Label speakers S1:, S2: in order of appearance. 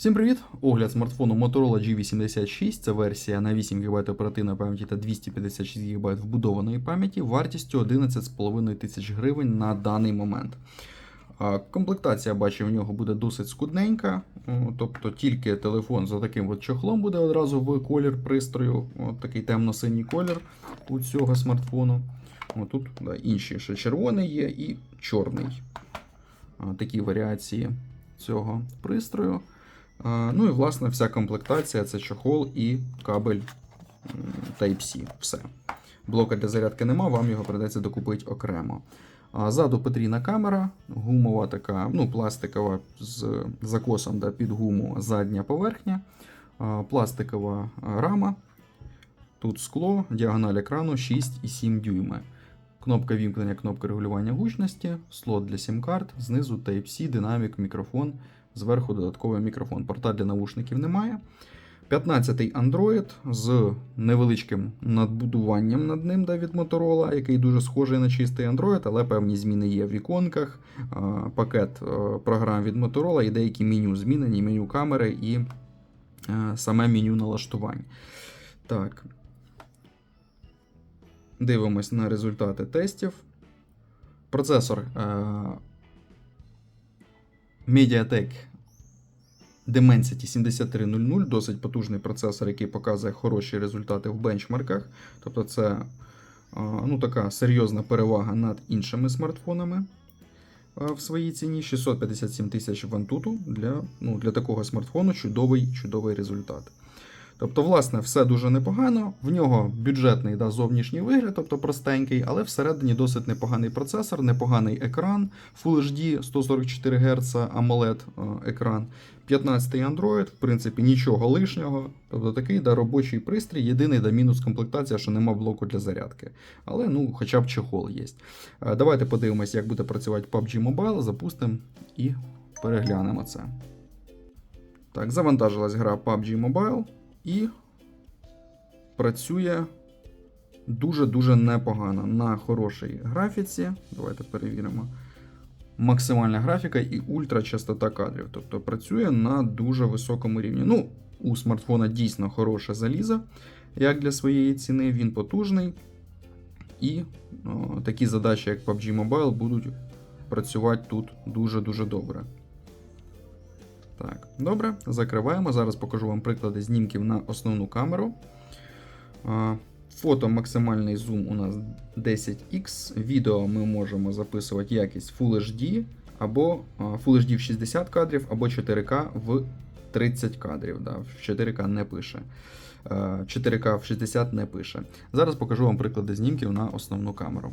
S1: Всім привіт! Огляд смартфону Motorola G86. Це версія на 8 ГБ оперативної пам'яті та 256 ГБ вбудованої пам'яті вартістю 11,5 тисяч гривень на даний момент. Комплектація, бачу, в нього буде досить скудненька, тобто тільки телефон за таким от чохлом буде одразу в колір пристрою, от такий темно-синій колір у цього смартфону. О, тут да, інші ще червоний є і чорний. Такі варіації цього пристрою. Ну і власне вся комплектація це чохол і кабель Type-C. Все. Блока для зарядки нема, вам його придеться докупити окремо. А Ззаду потрійна камера, гумова така, ну, пластикова з закосом да, під гуму задня поверхня, пластикова рама. Тут скло, діагональ екрану 6,7 дюйми. Кнопка вімкнення, кнопка регулювання гучності, слот для сім-карт, знизу Type-C, динамік, мікрофон, зверху додатковий мікрофон. Порта для навушників немає. 15-й Android з невеличким надбудуванням над ним да, від Motorola, який дуже схожий на чистий Android, але певні зміни є в іконках, пакет програм від Motorola і деякі меню змінені, меню камери і е, саме меню налаштувань. Так. Дивимось на результати тестів. Процесор е, MediaTek Dimensity 7300, досить потужний процесор, який показує хороші результати в бенчмарках. Тобто це ну, така серйозна перевага над іншими смартфонами в своїй ціні. 657 тисяч вантуту для, ну, для такого смартфону чудовий, чудовий результат. Тобто, власне, все дуже непогано. В нього бюджетний да, зовнішній вигляд, тобто простенький, але всередині досить непоганий процесор, непоганий екран, Full HD 144 Гц AMOLED е, екран, 15-й Android, в принципі, нічого лишнього. Тобто такий да, робочий пристрій. Єдиний да, мінус комплектація, що нема блоку для зарядки. Але ну, хоча б чехол є. Е, Давайте подивимось, як буде працювати PUBG Mobile, запустимо і переглянемо це. Так, завантажилась гра PUBG Mobile. І працює дуже-дуже непогано на хорошій графіці. Давайте перевіримо. Максимальна графіка і ультрачастота кадрів. Тобто працює на дуже високому рівні. Ну, у смартфона дійсно хороше залізо, як для своєї ціни, він потужний. І о, такі задачі, як PUBG Mobile, будуть працювати тут дуже-дуже добре. Так, добре, закриваємо. Зараз покажу вам приклади знімків на основну камеру. Фото максимальний зум у нас 10X. Відео ми можемо записувати якість Full HD, або Full HD в 60 кадрів, або 4К в 30 кадрів. Да, В 4К не пише. 4К в 60 не пише. Зараз покажу вам приклади знімків на основну камеру.